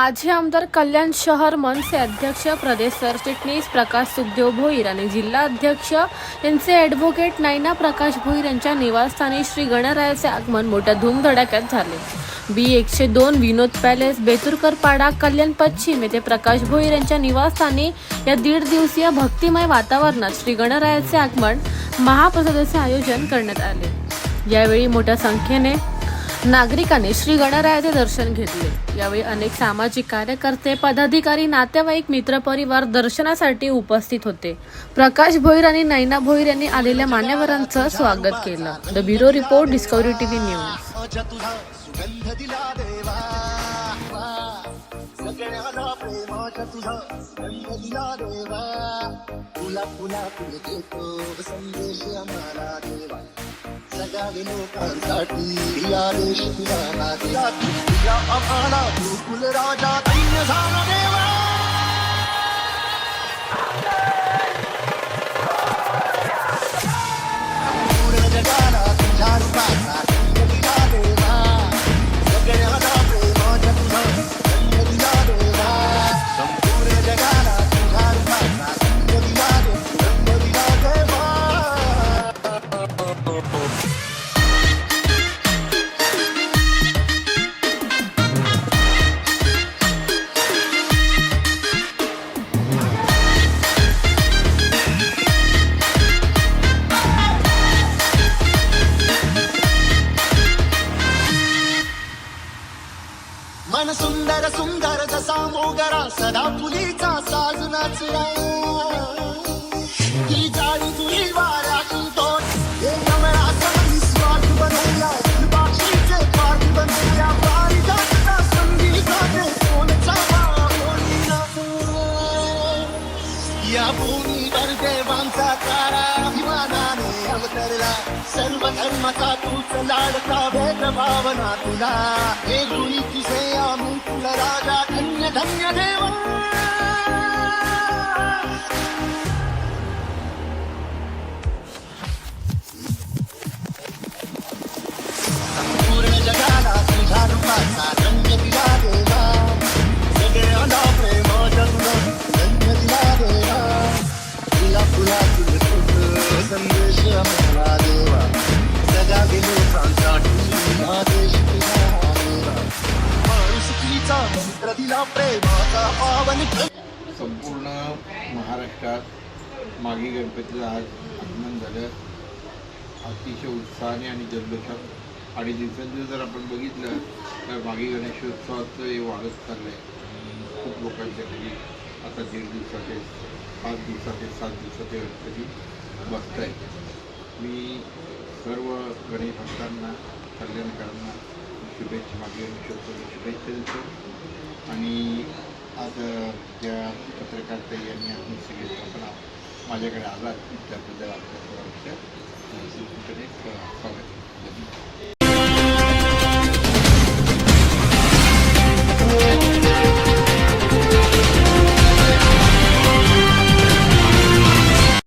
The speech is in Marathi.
माजी आमदार कल्याण शहर मनसे अध्यक्ष प्रदेश सरचिटणीस प्रकाश सुखदेव भोईर आणि जिल्हा अध्यक्ष यांचे ॲडव्होकेट नैना प्रकाश भोईर यांच्या निवासस्थानी श्री गणरायाचे आगमन मोठ्या धूमधडाक्यात झाले. बी एकशे दोन विनोद पॅलेस बेतुरकर पाडा कल्याण पश्चिम येथे प्रकाश भोईर यांच्या निवासस्थानी या दीड दिवसीय भक्तिमय वातावरणात श्री गणरायाचे आगमन महाप्रसादाचे आयोजन करण्यात आले. यावेळी मोठ्या संख्येने नागरिकांनी श्री गणरायाचे दर्शन घेतले. यावेळी अनेक सामाजिक कार्यकर्ते पदाधिकारी नातेवाईक मित्रपरिवार दर्शनासाठी उपस्थित होते. प्रकाश भोईर आणि नैना भोईर यांनी आलेल्या मान्यवरांचं स्वागत केलं. The bureau report discovery TV news माझ्या तुझा सुगंध दिला देवा सगळ्याला प्रेमाच्या तुझा सुगंध दिला देवा तुला तुला तुला देतो संदेश आम्हाला देवा सगळ्या लोकांसाठी या देश तुला दिला तुझ्या आम्हाला तू कुल राजा धन्य मन सुंदर सुंदर जसा मोगरा सदा फुलीचा साज नाचला ही जाळी तुळी वाऱ्यातून तो हे कमळा समधी स्वार्थ बनवला बाशीचे पाठ बनवल्या पारिजातचा संगीताचे कोणचा बोलीना या भूमीवर देवांचा तारा अभिमानाने अवतरला. सर्व धर्माचा तूच लाडका भेद भावना तुला. हे गुणी राजा धन्य धन्य देव। पूर्ण जगाला तुझ्या रूपाचा रंग संपूर्ण महाराष्ट्रात मागी गणपतीचं आज आगमन झालं. अतिशय उत्साहाने आणि जल्लोषात. आणि दिवसेंदिवस जर आपण बघितलं तर मागी गणेशोत्सवाचं हे वाढत चाललं आहे खूप लोकांच्या घरी आता दीड दिवसाचे पाच दिवसाचे सात दिवसाचे गणपती बसत आहेत मी सर्व गणेश भक्तांना कल्याणकारांना शुभेच्छा मागे गणेशोत्सवाच्या शुभेच्छा देतो. पत्रकार यांनी आपण सगळे आपण माझ्याकडे आलात त्याबद्दल आपल्या